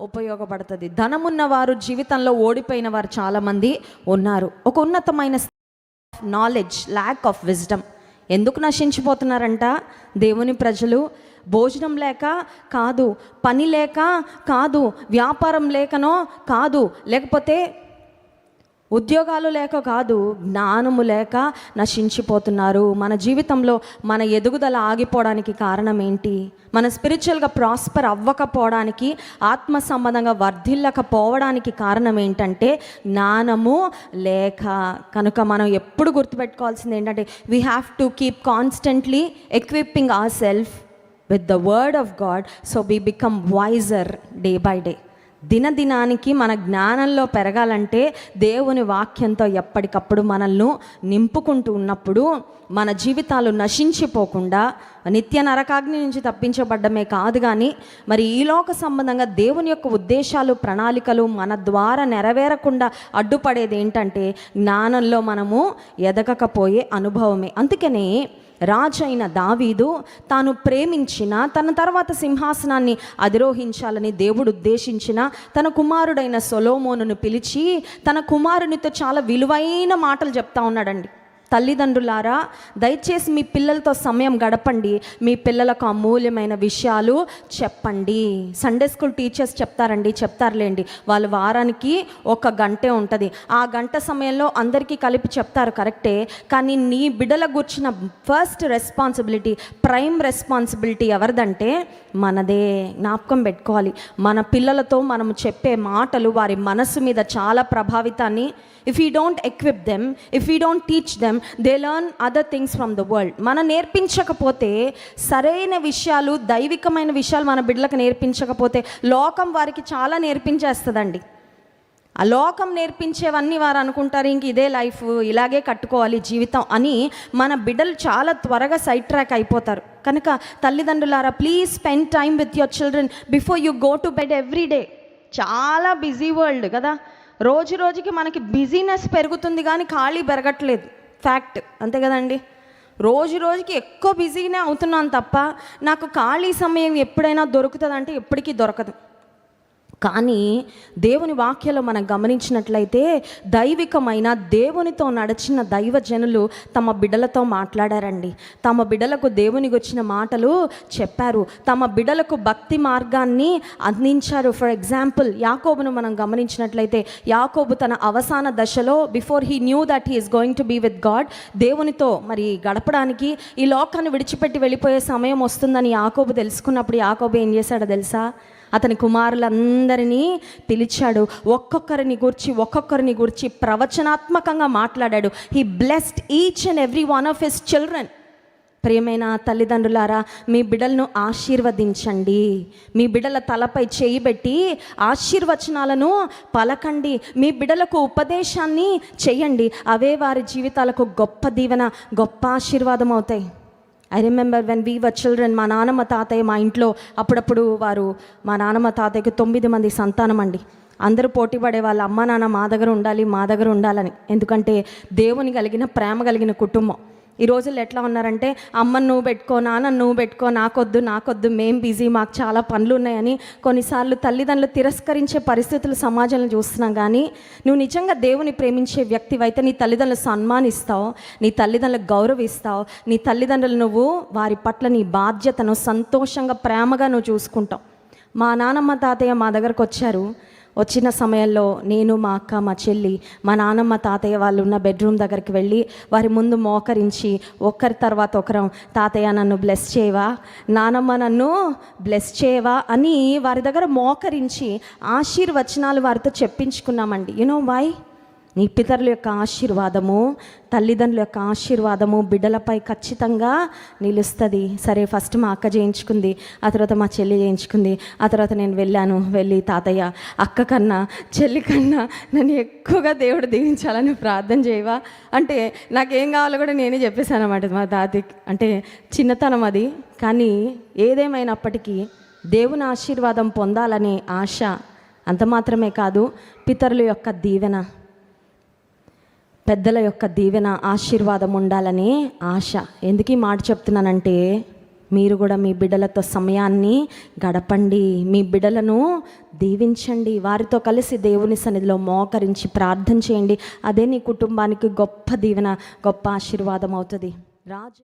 ఉపయోగపడుతుంది. ధనమున్న వారు జీవితంలో ఓడిపోయిన వారు చాలామంది ఉన్నారు. ఒక ఉన్నతమైన నాలెడ్జ్ ల్యాక్ ఆఫ్ విజ్డమ్ ఎందుకు నశించిపోతున్నారంట? దేవుని ప్రజలు భోజనం లేక కాదు పని లేక కాదు వ్యాపారం లేకనో కాదు లేకపోతే ఉద్యోగాలు లేక కాదు జ్ఞానము లేక నశించిపోతున్నారు. మన జీవితంలో మన ఎదుగుదల ఆగిపోవడానికి కారణం ఏంటి? మన స్పిరిచువల్గా ప్రాస్పర్ అవ్వకపోవడానికి ఆత్మ సంబంధంగా వర్ధిల్లకపోవడానికి కారణం ఏంటంటే జ్ఞానము లేక. కనుక మనం ఎప్పుడు గుర్తుపెట్టుకోవాల్సింది ఏంటంటే we have to keep constantly equipping our self with the word of God so be become wiser day by day దినదినానికి మన జ్ఞానంలో పెరగాలంటే దేవుని వాక్యంతో ఎప్పటికప్పుడు మనల్ని నింపుకుంటూ ఉన్నప్పుడు మన జీవితాలు నశించిపోకుండా నిత్య నరకాగ్ని నుంచి తప్పించబడ్డమే కాదు కానీ మరి ఈలోక సంబంధంగా దేవుని యొక్క ఉద్దేశాలు ప్రణాళికలు మన ద్వారా నెరవేరకుండా అడ్డుపడేది ఏంటంటే జ్ఞానంలో మనము ఎదగకపోయే అనుభవమే. అందుకనే రాజైన దావీదు తాను ప్రేమించిన తన తర్వాత సింహాసనాన్ని అధిరోహించాలని దేవుడు ఉద్దేశించిన తన కుమారుడైన సొలోమోనును పిలిచి తన కుమారునితో చాలా విలువైన మాటలు చెప్తా ఉన్నాడండి. తల్లిదండ్రులారా దయచేసి మీ పిల్లలతో సమయం గడపండి. మీ పిల్లలకు అమూల్యమైన విషయాలు చెప్పండి. సండే స్కూల్ టీచర్స్ చెప్తారండి చెప్తారులేండి. వాళ్ళు వారానికి ఒక గంటే ఉంటుంది. ఆ గంట సమయంలో అందరికీ కలిపి చెప్తారు కరెక్టే. కానీ నీ బిడ్డల గుర్చిన ఫస్ట్ రెస్పాన్సిబిలిటీ ప్రైమ్ రెస్పాన్సిబిలిటీ ఎవరిదంటే మనదే. జ్ఞాపకం పెట్టుకోవాలి. మన పిల్లలతో మనం చెప్పే మాటలు వారి మనసు మీద చాలా ప్రభావితాన్ని if you don't equip them if you don't teach them they learn other things from the world మనం నేర్పించకపోతే సరైన విషయాలు దైవికమైన విషయాలు మన బిడ్డలకు నేర్పించకపోతే లోకం వారికి చాలా నేర్పించేస్తుందండి. ఆ లోకం నేర్పించేవన్నీ వారు అనుకుంటారు ఇంక ఇదే లైఫ్ ఇలాగే కట్టుకోవాలి జీవితం అని మన బిడ్డలు చాలా త్వరగా సైడ్ ట్రాక్ అయిపోతారు. కనుక తల్లిదండ్రులారా please spend time with your children before you go to bed every day చాలా బిజీ వరల్డ్ కదా. రోజు రోజుకి మనకి బిజీనెస్ పెరుగుతుంది కానీ ఖాళీ పెరగట్లేదు. ఫ్యాక్ట్. అంతే కదండి? రోజు రోజుకి ఎక్కువ బిజీనే అవుతున్నాను తప్ప నాకు ఖాళీ సమయం ఎప్పుడైనా దొరుకుతుందంటే ఎప్పటికీ దొరకదు. కానీ దేవుని వాక్యలో మనం గమనించినట్లయితే దైవికమైన దేవునితో నడిచిన దైవజనులు తమ బిడ్డలతో మాట్లాడారండి. తమ బిడ్డలకు దేవునికి వచ్చిన మాటలు చెప్పారు. తమ బిడ్డలకు భక్తి మార్గాన్ని అందించారు. ఫర్ ఎగ్జాంపుల్ యాకోబును మనం గమనించినట్లయితే యాకోబు తన అవసాన దశలో before he knew that he is going to be with God దేవునితో మరి గడపడానికి ఈ లోకాన్ని విడిచిపెట్టి వెళ్ళిపోయే సమయం వస్తుందని యాకోబు తెలుసుకున్నప్పుడు యాకోబు ఏం చేశాడో తెలుసా? అతని కుమారులందరినీ పిలిచాడు. ఒక్కొక్కరిని గురించి ఒక్కొక్కరిని గురించి ప్రవచనాత్మకంగా మాట్లాడాడు. He blessed each and every one of his children ప్రియమైన తల్లిదండ్రులారా మీ బిడ్డలను ఆశీర్వదించండి. మీ బిడ్డల తలపై చేయి పెట్టి ఆశీర్వచనాలను పలకండి. మీ బిడ్డలకు ఉపదేశాన్ని చేయండి. అవే వారి జీవితాలకు గొప్ప దీవెన గొప్ప ఆశీర్వాదం అవుతాయి. I remember when we were children మా నాన్నమ్మ తాతయ్య మా ఇంట్లో అప్పుడప్పుడు వారు మా నాన్నమ్మ తాతయ్యకి తొమ్మిది మంది సంతానం అండి. అందరూ పోటీ పడే వాళ్ళ అమ్మ నాన్న మా దగ్గర ఉండాలి మా దగ్గర ఉండాలని. ఎందుకంటే దేవుని కలిగిన ప్రేమ కలిగిన కుటుంబం. ఈ రోజుల్లో ఎట్లా ఉన్నారంటే అమ్మను నువ్వు పెట్టుకో నాన్న నువ్వు పెట్టుకో నాకొద్దు నాకొద్దు మేం బిజీ మాకు చాలా పనులు ఉన్నాయని కొన్నిసార్లు తల్లిదండ్రులు తిరస్కరించే పరిస్థితులు సమాజంలో చూస్తున్నాం. కానీ నువ్వు నిజంగా దేవుని ప్రేమించే వ్యక్తివైతే నీ తల్లిదండ్రులు సన్మానిస్తావు నీ తల్లిదండ్రులకు గౌరవిస్తావు నీ తల్లిదండ్రులు నువ్వు వారి పట్ల నీ బాధ్యతను సంతోషంగా ప్రేమగా నువ్వు చూసుకుంటావు. మా నానమ్మ తాతయ్య మా దగ్గరకు వచ్చారు. వచ్చిన సమయంలో నేను మా అక్క మా చెల్లి మా నాన్నమ్మ తాతయ్య వాళ్ళు ఉన్న బెడ్రూమ్ దగ్గరికి వెళ్ళి వారి ముందు మోకరించి ఒక్కరి తర్వాత ఒకరం తాతయ్య నన్ను బ్లెస్ చేయవా? నానమ్మ నన్ను బ్లెస్ చేయవా? అని వారి దగ్గర మోకరించి ఆశీర్వచనాలు వారితో చెప్పించుకున్నామండి. యునో వై నీ పితరుల యొక్క ఆశీర్వాదము తల్లిదండ్రుల యొక్క ఆశీర్వాదము బిడ్డలపై ఖచ్చితంగా నిలుస్తుంది. సరే ఫస్ట్ మా అక్క చేయించుకుంది ఆ తర్వాత మా చెల్లి చేయించుకుంది ఆ తర్వాత నేను వెళ్ళాను వెళ్ళి తాతయ్య అక్క కన్నా చెల్లి కన్నా నన్ను ఎక్కువగా దేవుడు దీవించాలని ప్రార్థన చేయవా? అంటే నాకేం కావాలో కూడా నేనే చెప్పేశాను అన్నమాట మా తాతకి అంటే చిన్నతనం అది కానీ ఏదేమైనప్పటికీ దేవుని ఆశీర్వాదం పొందాలనే ఆశ అంత మాత్రమే కాదు పితరుల యొక్క దీవెన. పెద్దల యొక్క దీవెన ఆశీర్వాదం ఉండాలని ఆశ. ఎందుకు ఈ మాట చెప్తున్నానంటే మీరు కూడా మీ బిడ్డలతో సమయాన్ని గడపండి. మీ బిడ్డలను దీవించండి. వారితో కలిసి దేవుని సన్నిధిలో మోకరించి ప్రార్థన చేయండి. అదే నీ కుటుంబానికి గొప్ప దీవెన గొప్ప ఆశీర్వాదం అవుతుంది. రాజు